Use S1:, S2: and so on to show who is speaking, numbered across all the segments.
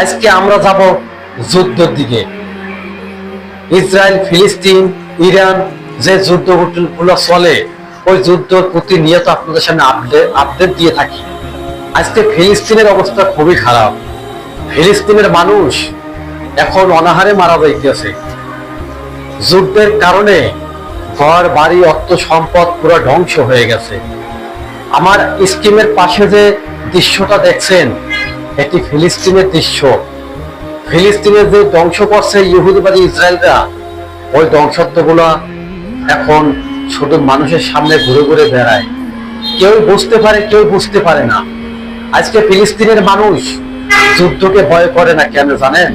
S1: আজকে আমরা যাব যুদ্ধের দিকে। ইসরায়েল, ফিলিস্তিন, ইরান যে যুদ্ধগুলো চলে, ওই যুদ্ধ প্রতিনিয়ত আপনাদের সামনে আপডেট আপডেট দিয়ে থাকি। আজকে ফিলিস্তিনের অবস্থা খুবই খারাপ। ফিলিস্তিনের মানুষ এখন অনাহারে মারা যাইতেছে। যুদ্ধের কারণে ঘর, বাড়ি, অর্থ, সম্পদ পুরো ধ্বংস হয়ে গেছে। আমার স্কিমের পাশে যে দৃশ্যটা দেখছেন এটি ফিলিস্তিনের দৃশ্য। ফিলিস্তিনের যে ধ্বংস করছে ইহুদিবাদী ইসরায়েলরা, ওই ধ্বংসত্বগুলো এখন শুধু মানুষের সামনে ঘুরে ঘুরে বেড়ায়। কেউ বুঝতে পারে, কেউ বুঝতে পারে না। আজকে ফিলিস্তিনের মানুষ যুদ্ধকে ভয় করে না কেন জানেন?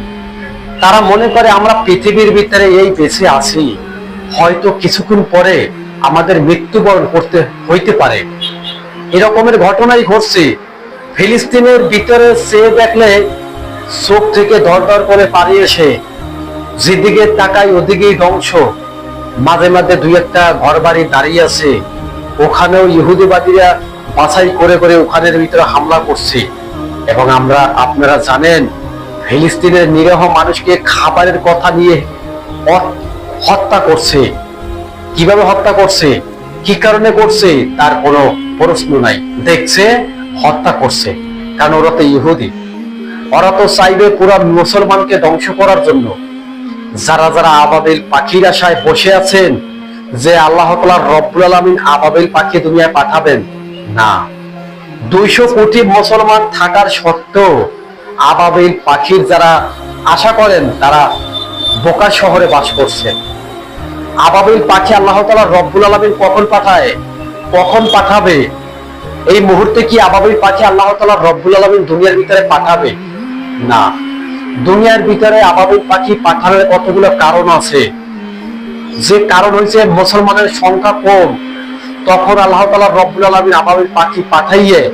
S1: তারা মনে করে, আমরা পৃথিবীর ভিতরে এই বেঁচে আছি। হয়তো কিছুক্ষণ পরে আমাদের মৃত্যুবরণ করতে, হইতে পারে। এরকমের ঘটনাই ঘটছে ফিলিস্তিনের ভিতরে সে দেখলে চোখ থেকে দর দর করে পালিয়ে এসে যেদিকে তাকাই ওদিকেই ধ্বংস। মাঝে মাঝে দুই একটা ঘর বাড়ি দাঁড়িয়ে আছে। ওখানেও ইহুদিবাদীরা বাছাই করে করে ওখানের ভিতরে হামলা করছে। এবং আমরা, আপনারা জানেন, ফিলিস্তিনের নিরহ মানুষকে খাবারের কথা নিয়ে হত্যা করছে। কীভাবে হত্যা করছে? কি কারণে করছে? তার কোনো প্রশ্ন নাই। দেখছে হত্যা করছে। কারণ ওরা তো ইহুদি। ওরা তো চাইবে পুরো মুসলমানকে ধ্বংস করার জন্য। যারা যারা আবাবিল পাখির আশায় বসে আছেন, যে আল্লাহ তাআলা রব্বুল আলামিন আবাবিল পাখি দুনিয়ায় পাঠাবেন, না। দুইশো কোটি মুসলমান থাকার সত্ত্বেও আবাবিল পাখির যারা আশা করেন, তারা বোকা শহরে বাস করছেন আবাবিল পাখি আল্লাহ তাআলা রব্বুল আলামিন কখন পাঠায়? কখন পাঠাবে? এই মুহূর্তে কি আবাবিল পাখি আল্লাহ তাআলা রব্বুল আলামিন দুনিয়ার ভিতরে পাঠাবে? না। দুনিয়ার ভিতরে আবাবিল পাখি পাঠানোর কতগুলো কারণ আছে? যে কারণ হয়েছে মুসলমানের সংখ্যা কম। তখন আল্লাহ তাআলা রব্বুল আলামিন আবাবিল পাখি পাঠাইয়ে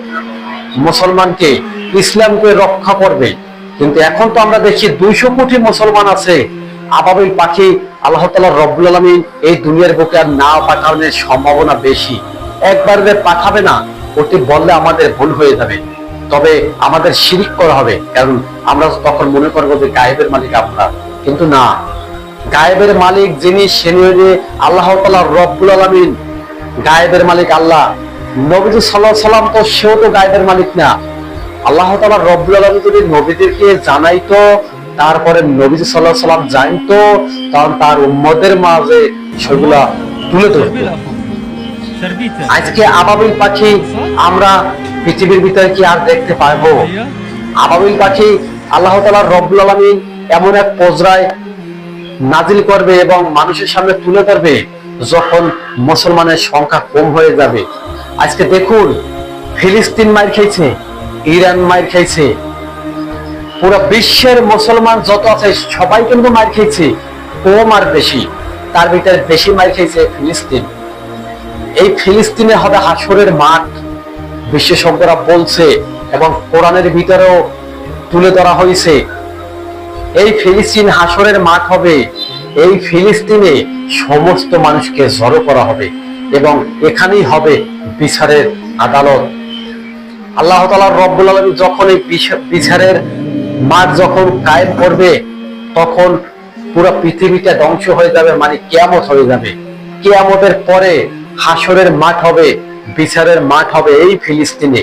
S1: মুসলমানকে, ইসলামকে রক্ষা করবে। কিন্তু এখন তো আমরা দেখি দুইশো কোটি মুসলমান আছে। আবাবিল পাখি আল্লাহ তালা রব্বুল আলামিন এই দুনিয়ার বুকে আর না পাঠানোর সম্ভাবনা বেশি। একবার পাঠাবে না। ওটি বললে আমাদের ভুল হয়ে যাবে। তবে আমাদের শিরিক করা হবে, কারণ আমরা তখন মনে করব যে গায়েবের মালিক আমরা কিন্তু না, গায়েবের মালিক যিনি সেনি আল্লাহ তালা রব্বুল আলামিন গায়েবের মালিক আল্লাহ। নবীজি সাল্লাহ সাল্লাম তো সেও তো গায়েবের মালিক না। আল্লাহ তালা রব্বুল আলামিন যদি নবীদেরকে জানাইতো, তারপরে নবীজি সাল্লাহ সাল্লাম জানতো, তখন তার উম্মদের মাঝে সেগুলা তুলে
S2: Servita.
S1: আজকে আবাবিল পাখি আমরা পৃথিবীর ভিতরে কি আর দেখতে পারব? আবাবিল পাখি আল্লাহ তাআলা রব্বুল আলামিন এমন এক পজরায় নাজিল করবে এবং মানুষের সামনে তুলে ধরবে যখন মুসলমানের সংখ্যা কম হয়ে যাবে। আজকে দেখুন, ফিলিস্তিন মার খাইছে ইরান মার খাইছে পুরো বিশ্বের মুসলমান যত আছে সবাই কিন্তু মার খেয়েছে, কম আর বেশি। তার ভিতরে বেশি মার খেয়েছে ফিলিস্তিন। এই ফিলিস্তিনে হবে হাসরের মাঠ। বিশেষজ্ঞরা বলছে এবং কোরআনের ভিতরেও তুলে ধরা হয়েছে, এই ফিলিস্তিন হাসরের মাঠ হবে, এই ফিলিস্তিনে সমস্ত মানুষকে জড়ো করা হবে এবং এখানেই হবে বিচারের আদালত। আল্লাহ তাআলা রব্বুল আলামিন যখন এই বিচা- বিচারের মাঠ যখন কায়েম করবে, তখন পুরো পৃথিবীটা ধ্বংস হয়ে যাবে মানে কেয়ামত হয়ে যাবে। কেয়ামতের পরে হাসরের মাঠ হবে বিচারের মাঠ হবে এই ফিলিস্তিনে।